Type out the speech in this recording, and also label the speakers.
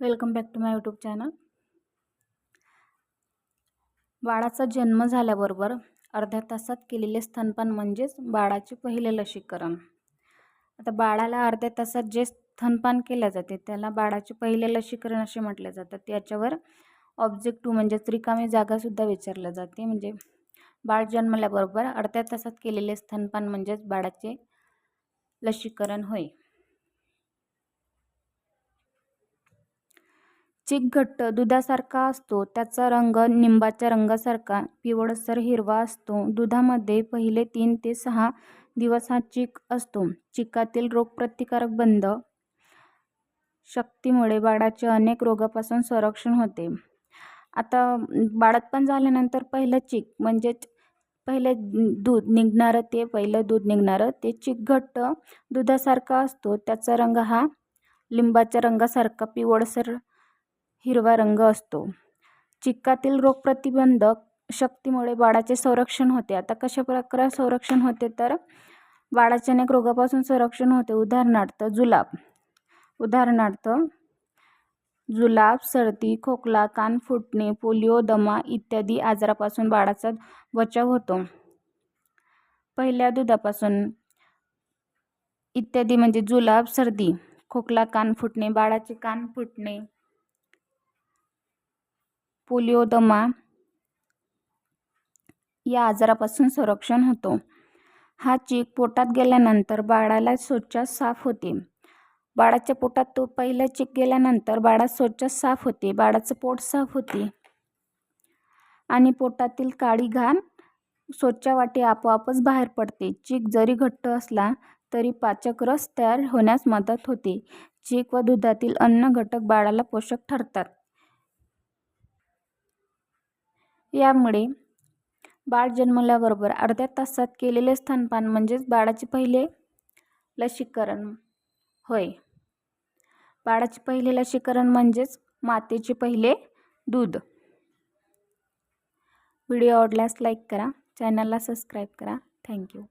Speaker 1: Welcome back to my YouTube channel. बाळाचा जन्म झाल्याबरोबर अर्ध्या तासात केलेले स्तनपान म्हणजेच बाळाचे पहिले लसीकरण. आता बाळाला अर्ध्या तासात जे स्तनपान केले जाते त्याला बाळाचे पहिले लसीकरण असे म्हटले जातात. त्याच्यावर ऑब्जेक्टिव्ह म्हणजेच रिकामी जागासुद्धा विचारल्या जाते. म्हणजे बाळ जन्मल्याबरोबर अर्ध्या तासात केलेले स्तनपान म्हणजेच बाळाचे लसीकरण होय. चिक घट्ट दुधासारखा असतो. त्याचा रंग निंबाच्या रंगासारखा पिवळसर हिरवा असतो. दुधामध्ये पहिले तीन ते सहा दिवस हा चिक असतो. चिकातील रोगप्रतिकारक बंद शक्तीमुळे बाळाचे अनेक रोगापासून संरक्षण होते. आता बाळातपण झाल्यानंतर पहिलं चिक म्हणजेच पहिलं दूध निघणारं ते पहिलं दूध निघणारं ते चिक घट्ट दुधासारखा असतो. त्याचा रंग हा लिंबाच्या रंगासारखा पिवळसर हिरवा रंग असतो. चिक्कातील रोगप्रतिबंधक शक्तीमुळे बाळाचे संरक्षण होते. आता कशा प्रकारे संरक्षण होते? तर बाळाचे अनेक रोगापासून संरक्षण होते. उदाहरणार्थ जुलाब. उदाहरणार्थ जुलाब सर्दी खोकला कान फुटणे पोलिओ दमा इत्यादी आजारापासून बाळाचा बचाव होतो. पहिल्या दुधापासून इत्यादी म्हणजे जुलाब सर्दी खोकला कान फुटणे बाळाचे कान फुटणे पोलिओदमा या आजारापासून संरक्षण होतो. हा चीक पोटात गेल्यानंतर बाळाला स्वच्छ साफ होते. बाळाच्या पोटात तो पहिला चीक गेल्यानंतर बाळा स्वच्छ साफ होते. बाळाचं पोट साफ होते. आणि पोटातील काळी घाण स्वच्छ वाटे आपोआपच बाहेर पडते. चीक जरी घट्ट असला तरी पाचक रस तयार होण्यास मदत होते. चीक व दुधातील अन्न घटक बाळाला पोषक ठरतात. यामुळे बाळ जन्मल्याबरोबर अर्ध्या तासात केलेले स्तनपान म्हणजेच बाळाचे पहिले लसीकरण. होय. बाळाचे पहिले लसीकरण म्हणजेच मातेचे पहिले दूध. व्हिडिओ आवडल्यास लाईक करा चॅनलला सबस्क्राईब करा. थँक्यू.